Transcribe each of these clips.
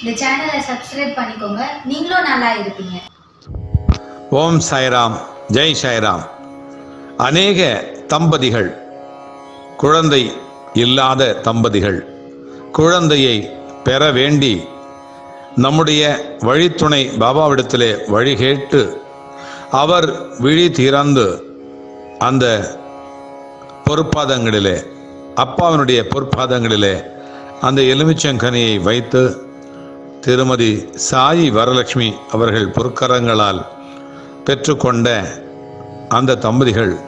இந்த சேனலை சப்ஸ்கிரைப் பண்ணிக்கோங்க. நீங்களும் நல்லா இருப்பீங்க. ஓம் சாய்ராம் ஜெய் சாய்ராம். அநேக தம்பதிகள் குழந்தை இல்லாத தம்பதிகள் குழந்தையை பெற வேண்டி நம்முடைய வழித்துணை பாபாவிடத்திலே வழி கேட்டு அவர் விழி திறந்து அந்த பொற்பாதங்களிலே அப்பாவினுடைய பொற்பாதங்களிலே அந்த எலுமிச்சங்கனியை வைத்து திருமதி சாயி வரலட்சுமி அவர்கள் பொற்கரங்களால் பெற்றுக்கொண்ட அந்த தம்பதிகள்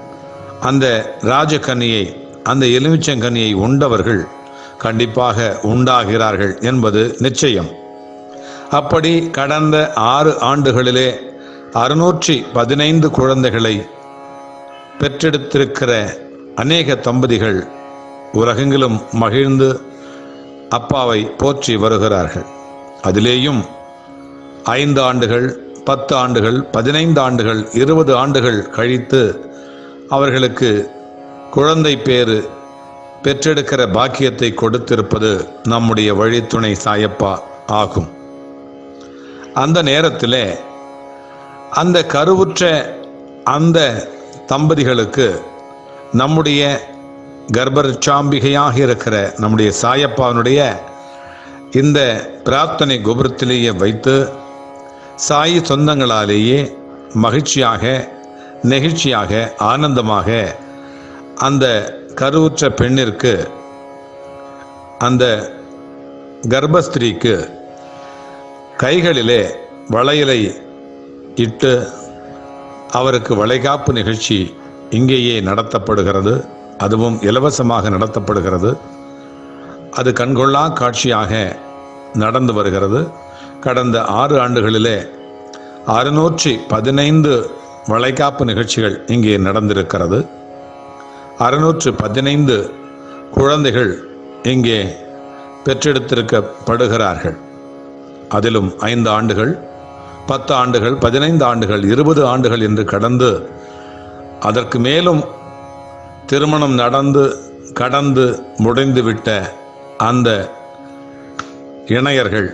அந்த ராஜகன்னியை அந்த எலுமிச்சங்கனியை உண்டவர்கள் கண்டிப்பாக உண்டாகிறார்கள் என்பது நிச்சயம். அப்படி கடந்த ஆறு ஆண்டுகளிலே அறுநூற்றி பதினைந்து குழந்தைகளை பெற்றெடுத்திருக்கிற அநேக தம்பதிகள் உலகெங்கிலும் மகிழ்ந்து அப்பாவை போற்றி வருகிறார்கள். அதிலேயும் ஐந்து ஆண்டுகள் பத்து ஆண்டுகள் பதினைந்து ஆண்டுகள் இருபது ஆண்டுகள் கழித்து அவர்களுக்கு குழந்தை பேறு பெற்றெடுக்கிற பாக்கியத்தை கொடுத்திருப்பது நம்முடைய வழித்துணை சாயப்பா ஆகும். அந்த நேரத்திலே அந்த கருவுற்ற அந்த தம்பதிகளுக்கு நம்முடைய கர்ப்பச்சாம்பிகையாக இருக்கிற நம்முடைய சாயப்பாவனுடைய இந்த பிரார்த்தனை கோபுரத்திலேயே வைத்து சாயி சொந்தங்களாலேயே மகிழ்ச்சியாக நெகிழ்ச்சியாக ஆனந்தமாக அந்த கருவுற்ற பெண்ணிற்கு அந்த கர்ப்பஸ்திரீக்கு கைகளிலே வளையலை இட்டு அவருக்கு வளைகாப்பு நிகழ்ச்சி இங்கேயே நடத்தப்படுகிறது. அதுவும் இலவசமாக நடத்தப்படுகிறது. அது கண்கொள்ளா காட்சியாக நடந்து வருகிறது. கடந்த ஆறு ஆண்டுகளிலே அறுநூற்றி பதினைந்து வளைகாப்பு நிகழ்ச்சிகள் இங்கே நடந்திருக்கிறது. அறுநூற்று பதினைந்து குழந்தைகள் இங்கே பெற்றெடுத்திருக்கப்படுகிறார்கள். அதிலும் ஐந்து ஆண்டுகள் பத்து ஆண்டுகள் பதினைந்து ஆண்டுகள் இருபது ஆண்டுகள் என்று கடந்து அதற்கு மேலும் திருமணம் நடந்து கடந்து முடிந்துவிட்ட அந்த இணையர்கள்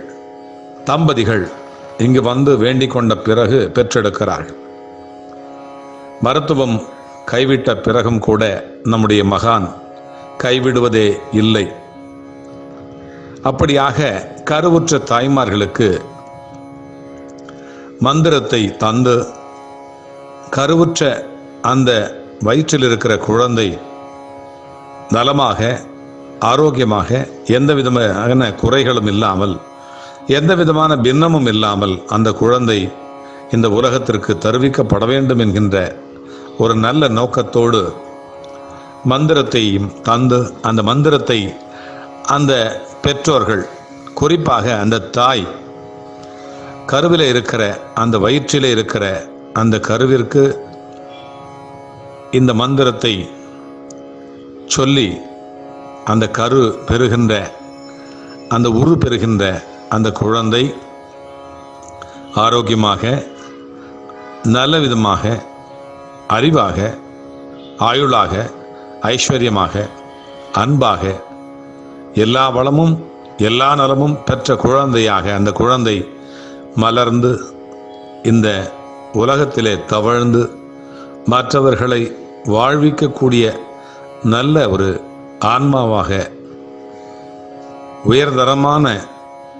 தம்பதிகள் இங்கு வந்து வேண்டிக் கொண்ட பிறகு பெற்றெடுக்கிறார்கள். மருத்துவம் கைவிட்ட பிறகும் கூட நம்முடைய மகான் கைவிடுவதே இல்லை. அப்படியாக கருவுற்ற தாய்மார்களுக்கு மந்திரத்தை தந்து கருவுற்ற அந்த வயிற்றில் இருக்கிற குழந்தை நலமாக ஆரோக்கியமாக எந்த விதமான குறைகளும் இல்லாமல் எந்த விதமான பின்னமும் இல்லாமல் அந்த குழந்தை இந்த உலகத்திற்கு தருவிக்கப்பட வேண்டும் என்கின்ற ஒரு நல்ல நோக்கத்தோடு மந்திரத்தையும் தந்து அந்த மந்திரத்தை அந்த பெற்றோர்கள் குறிப்பாக அந்த தாய் கருவில் இருக்கிற அந்த வயிற்றில் இருக்கிற அந்த கருவிற்கு இந்த மந்திரத்தை சொல்லி அந்த கரு பெறுகின்ற அந்த உரு பெறுகின்ற அந்த குழந்தை ஆரோக்கியமாக நல்ல விதமாக அறிவாக ஆயுளாக ஐஸ்வர்யமாக அன்பாக எல்லா வளமும் எல்லா நலமும் பெற்ற குழந்தையாக அந்த குழந்தை மலர்ந்து இந்த உலகத்திலே தவழ்ந்து மற்றவர்களை வாழ்விக்கக்கூடிய நல்ல ஒரு ஆன்மாவாக உயர்தரமான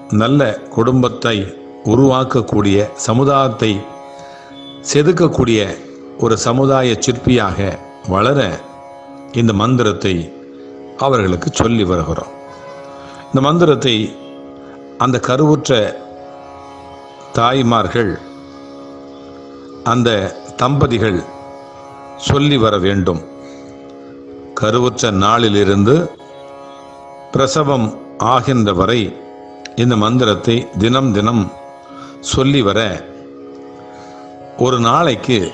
நல்ல குடும்பத்தை உருவாக்கக்கூடிய சமுதாயத்தை செதுக்கக்கூடிய ஒரு சமுதாய சிற்பியாக வளர இந்த மந்திரத்தை அவர்களுக்கு சொல்லி வருகிறோம். இந்த மந்திரத்தை அந்த கருவுற்ற தாய்மார்கள் அந்த தம்பதிகள் சொல்லி வர வேண்டும். கருவுற்ற நாளிலிருந்து பிரசவம் ஆகின்ற வரை இந்த மந்திரத்தை தினம் தினம் சொல்லி வர ஒரு நாளைக்கு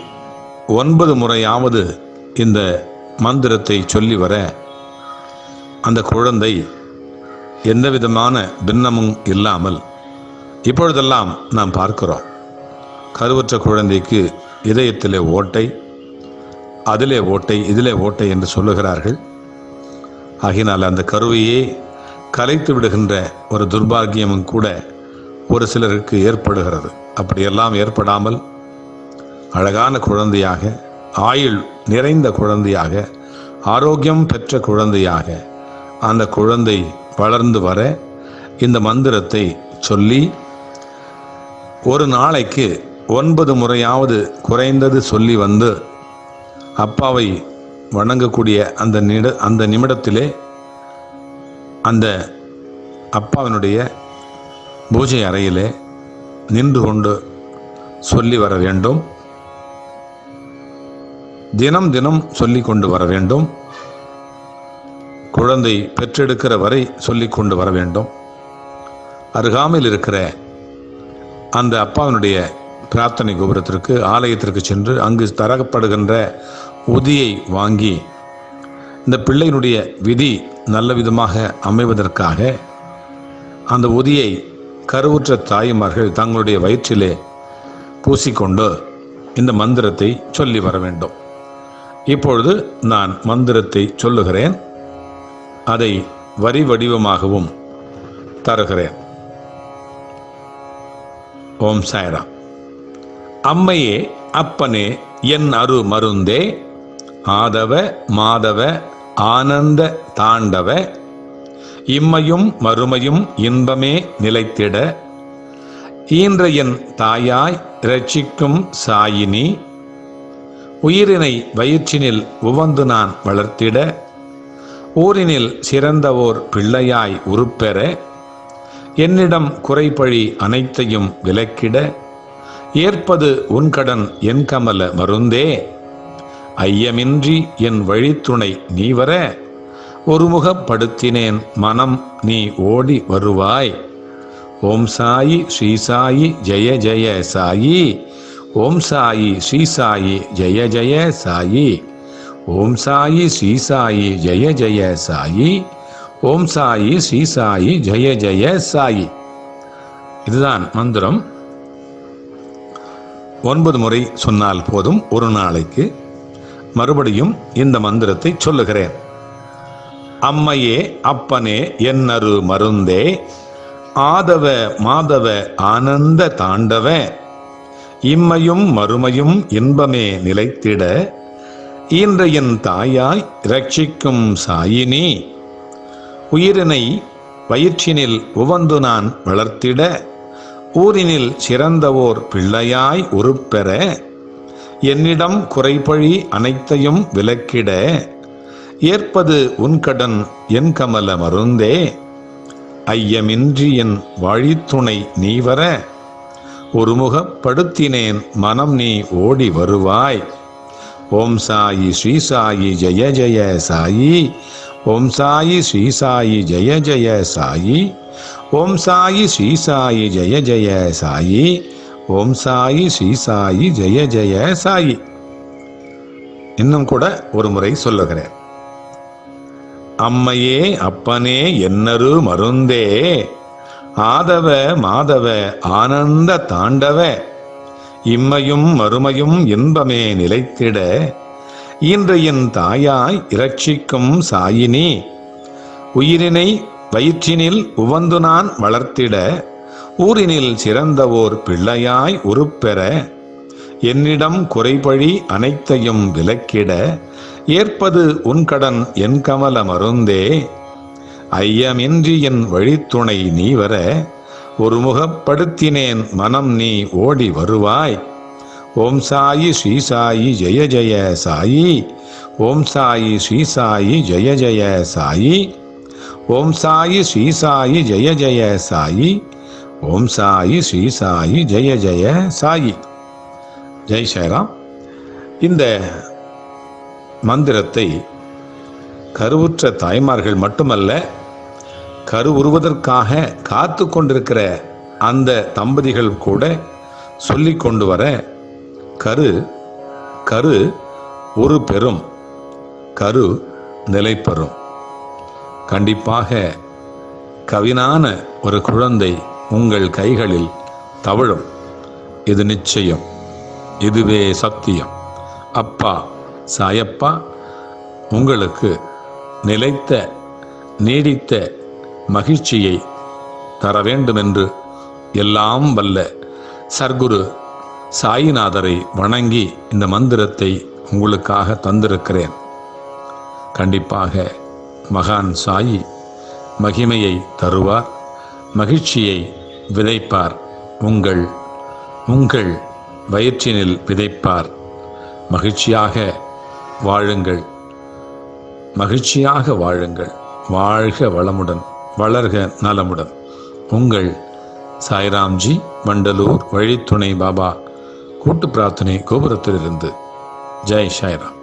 ஒன்பது முறையாவது இந்த மந்திரத்தை சொல்லி வர அந்த குழந்தை எந்த விதமான பின்னமும் இல்லாமல் இப்பொழுதெல்லாம் நாம் பார்க்கிறோம். கருவுற்ற குழந்தைக்கு இதயத்திலே ஓட்டை அதிலே ஓட்டை இதிலே ஓட்டை என்று சொல்லுகிறார்கள். ஆகினால் அந்த கருவையே கலைத்து விடுகின்ற ஒரு துர்பாக்கியமும் கூட ஒரு சிலருக்கு ஏற்படுகிறது. அப்படியெல்லாம் ஏற்படாமல் அழகான குழந்தையாக ஆயுள் நிறைந்த குழந்தையாக ஆரோக்கியம் பெற்ற குழந்தையாக அந்த குழந்தை வளர்ந்து வர இந்த மந்திரத்தை சொல்லி ஒரு நாளைக்கு ஒன்பது முறையாவது குறைந்தது சொல்லி வந்து அப்பாவை வணங்கக்கூடிய அந்த நிட அந்த நிமிடத்திலே அந்த அப்பாவினுடைய பூஜை அறையிலே நின்று கொண்டு சொல்லி வர வேண்டும். தினம் தினம் சொல்லி கொண்டு வர வேண்டும். குழந்தை பெற்றெடுக்கிற வரை சொல்லி கொண்டு வர வேண்டும். அருகாமையில் இருக்கிற அந்த அப்பாவினுடைய பிரார்த்தனை கோபுரத்திற்கு ஆலயத்திற்கு சென்று அங்கு தரப்படுகின்ற உதியை வாங்கி இந்த பிள்ளையினுடைய விதி நல்ல விதமாக அமைவதற்காக அந்த உதியை கருவுற்ற தாய்மார்கள் தங்களுடைய வயிற்றிலே பூசிக்கொண்டு இந்த மந்திரத்தை சொல்லி வர வேண்டும். இப்பொழுது நான் மந்திரத்தை சொல்லுகிறேன். அதை வரி வடிவமாகவும் தருகிறேன். ஓம் சாய்ரா அம்மையே அப்பனே என் அரு மருந்தே ஆதவ மாதவ ஆனந்த தாண்டவ இம்மையும் மறுமையும் இன்பமே நிலைத்திட ஈன்ற என் தாயாய் ரட்சிக்கும் சாயினி உயிரினை வயிற்றினில் உவந்து நான் வளர்த்திட ஊரினில் சிறந்த ஓர் பிள்ளையாய் உருப்பெற என்னிடம் குறைபழி அனைத்தையும் விலக்கிட ஏற்பது உன்கடன் என் கமல மருந்தே. ஐயமின்றி என் வழித்துணை நீ வர ஒருமுகப்படுத்தினேன் மனம் நீ ஓடி வருவாய். ஓம் சாயி ஸ்ரீ சாயி ஜெய ஜெய சாயி. ஓம் சாயி ஸ்ரீ சாயி ஜெய ஜெய சாயி. ஓம் சாயி ஸ்ரீ சாயி ஜெய ஜெய சாயி. ஓம் சாயி ஸ்ரீ சாயி ஜெய ஜெய சாயி. இதுதான் மந்திரம். ஒன்பது முறை சொன்னால் போதும் ஒரு நாளைக்கு. மறுபடியும் இந்த மந்திரத்தை சொல்லுகிறேன். அம்மையே அப்பனே என்னரு மருந்தே ஆதவ மாதவ ஆனந்த தாண்டவ இம்மையும் மறுமையும் இன்பமே நிலைத்திட ஈன்றையின் தாயாய் ரட்சிக்கும் சாயினி. உயிரினை வயிற்றினில் உவந்து நான் வளர்த்திட ஊரினில் சிறந்தவோர் பிள்ளையாய் உருப்பெற என்னிடம் குறைபழி அனைத்தையும் விலக்கிட ஏற்பது உன்கடன் என் கமல மருந்தே. ஐயமின்றி என் வழித்துணை நீ வர ஒருமுகப்படுத்தினேன் மனம் நீ ஓடி வருவாய். ஓம் சாயி ஸ்ரீ சாயி ஜெய ஜெய சாயி. ஓம் சாயி ஸ்ரீ சாயி ஜெய ஜெய சாயி. ஓம் சாயி ஸ்ரீ சாயி ஜெய ஜெய சாயி. ஓம் சாயி ஸ்ரீ சாயி ஜெய ஜெய சாயி. இன்னும் கூட ஒரு முறை சொல்லுகிறேன். அம்மையே அப்பனே என்னரு மருந்தே. ஆதவ மாதவ ஆனந்த தாண்டவ. இம்மையும் மறுமையும் இன்பமே நிலைத்திட. ஈன்றையின் தாயாய் இரட்சிக்கும் சாயினி. உயிரினை வயிற்றினில் உவந்து நான் வளர்த்திட ஊரினில் சிறந்த ஓர் பிள்ளையாய் உருப்பெற என்னிடம் குறைபழி அனைத்தையும் விலக்கிட ஏற்பது உன்கடன் என் கமல மருந்தே. ஐயமின்றி என் வழித்துணை நீ வர ஒரு முகப்படுத்தினேன் மனம் நீ ஓடி வருவாய். ஓம் சாயி ஸ்ரீ சாயி ஜெய ஜெய சாயி. ஓம் சாயி ஸ்ரீ சாயி ஜெய ஜெய சாயி. ஓம் சாயி ஸ்ரீ சாயி ஜெய ஜெய சாயி. ஓம் சாயி ஸ்ரீ சாயி ஜெய ஜெய சாயி. ஜெய் சாய்ராம் இந்த மந்திரத்தை கருவுற்ற தாய்மார்கள் மட்டுமல்ல கருவுறுவதற்காக காத்து கொண்டிருக்கிற அந்த தம்பதிகள் கூட சொல்லி கொண்டு வர கரு கரு ஒரு பெரும் கரு நிலை பெறும். கண்டிப்பாக கவினான ஒரு குழந்தை உங்கள் கைகளில் தவழும். இது நிச்சயம். இதுவே சத்தியம். அப்பா சாயப்பா உங்களுக்கு நிலைத்த நீடித்த மகிழ்ச்சியை தர வேண்டுமென்று எல்லாம் வல்ல சர்க்குரு சாயிநாதரை வணங்கி இந்த மந்திரத்தை உங்களுக்காக தந்திருக்கிறேன். கண்டிப்பாக மகான் சாயி மகிமையை தருவார் மகிழ்ச்சியை விதைப்பார் உங்கள் உங்கள் வயிற்றினில் விதைப்பார். மகிழ்ச்சியாக வாழுங்கள். மகிழ்ச்சியாக வாழுங்கள். வாழ்க வளமுடன் வளர்க நலமுடன். உங்கள் சாய்ராம்ஜி வண்டலூர் வழித்துணை பாபா கூட்டு பிரார்த்தனை கோபுரத்திலிருந்து. ஜெய் ஷாய்ராம்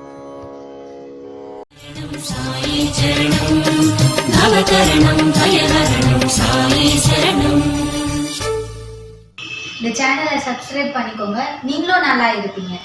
இந்த சேனலை சப்ஸ்கிரைப் பண்ணிக்கோங்க. நீங்களும் நல்லா இருப்பீங்க.